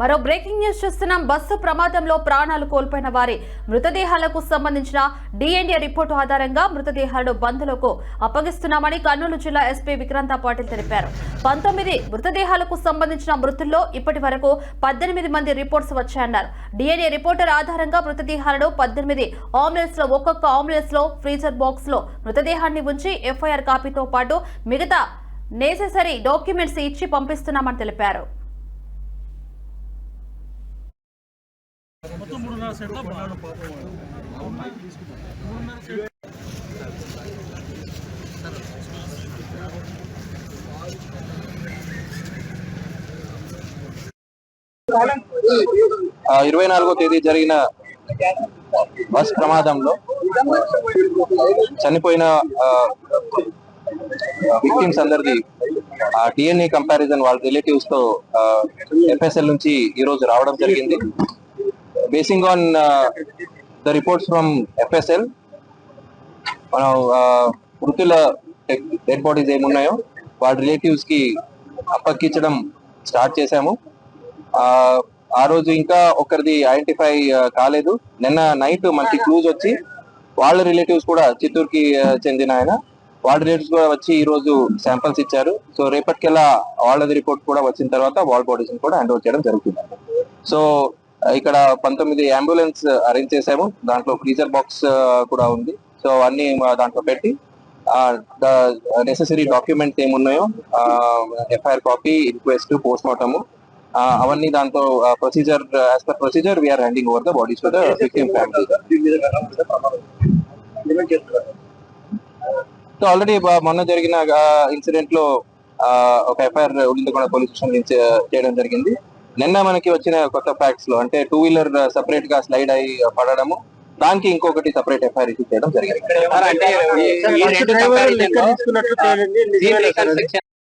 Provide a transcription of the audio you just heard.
మరో breaking news చూస్తున్నాం. Bus ప్రమాదంలో ప్రాణాలు కోల్పోయిన వారి మృతదేహాలకు సంబంధించిన డిఎన్ఏ రిపోర్టు ఆధారంగా మృతదేహాలను బంధులకు అప్పగిస్తున్నామని కర్నూలు జిల్లా ఎస్పీ విక్రాంత పాటిల్ తెలిపారు. పంతొమ్మిది మృతదేహాలకు సంబంధించిన మృతుల్లో ఇప్పటి వరకు పద్దెనిమిది మంది రిపోర్ట్స్ వచ్చాయన్నారు. డిఎన్ఏ రిపోర్టర్ ఆధారంగా మృతదేహాలను పద్దెనిమిది ఆంబులెన్స్లో ఒక్కొక్క ఆంబులెన్స్లో ఫ్రీజర్ బాక్స్లో మృతదేహాన్ని ఉంచి ఎఫ్ఐఆర్ కాపీతో పాటు మిగతా నేసెసరీ డాక్యుమెంట్స్ ఇచ్చి పంపిస్తున్నామని తెలిపారు. మూడున్నర ఇరవై నాలుగో తేదీ జరిగిన బస్ ప్రమాదంలో చనిపోయిన విక్టిమ్స్ అందరిది డిఎన్ఏ కంపారిజన్ వాళ్ళ రిలేటివ్స్తో ఎఫ్ఎస్ఎల్ నుంచి ఈ రోజు రావడం జరిగింది. Basing on the reports from FSL మనం ఆ, మృతుల డెడ్ బాడీస్ ఏమున్నాయో వాళ్ళ రిలేటివ్స్కి అప్పక్కించడం స్టార్ట్ చేశాము. ఆ రోజు ఇంకా ఒకరిది ఐడెంటిఫై కాలేదు. నిన్న నైట్ మనకి క్లూజ్ వచ్చి వాళ్ళ రిలేటివ్స్ కూడా చిత్తూరుకి చెందిన ఆయన. వాళ్ళ రిలేటివ్స్ కూడా వచ్చి ఈ రోజు శాంపిల్స్ ఇచ్చారు. సో రేపటికెల్లా వాళ్ళది రిపోర్ట్ కూడా వచ్చిన తర్వాత వాల్ బాడీస్ కూడా హ్యాండ్ ఓవర్ చేయడం జరుగుతుంది. సో ఇక్కడ పంతొమ్మిది అంబులెన్స్ అరేంజ్ చేసాము దాంట్లో ఫ్రీజర్ బాక్స్ uh, కూడా ఉంది. సో అన్ని దాంట్లో పెట్టి నెసెసరీ డాక్యుమెంట్స్ ఏమున్నాయో FIR copy inquest post mortem అవన్నీ దాంతో procedure as per procedure we're handing over the bodies for the victim family so already మొన్న జరిగిన uh, ఇన్సిడెంట్లో ఒక FIR Ullindakonda police station uh, చేయడం జరిగింది. నిన్న మనకి వచ్చిన కొత్త ఫ్యాక్ట్స్లో అంటే టూ వీలర్ సెపరేట్గా స్లైడ్ అయి పడడము దానికి ఇంకొకటి సెపరేట్ ఎఫ్ఐఆర్ ఇష్యూ చేయడం జరిగింది.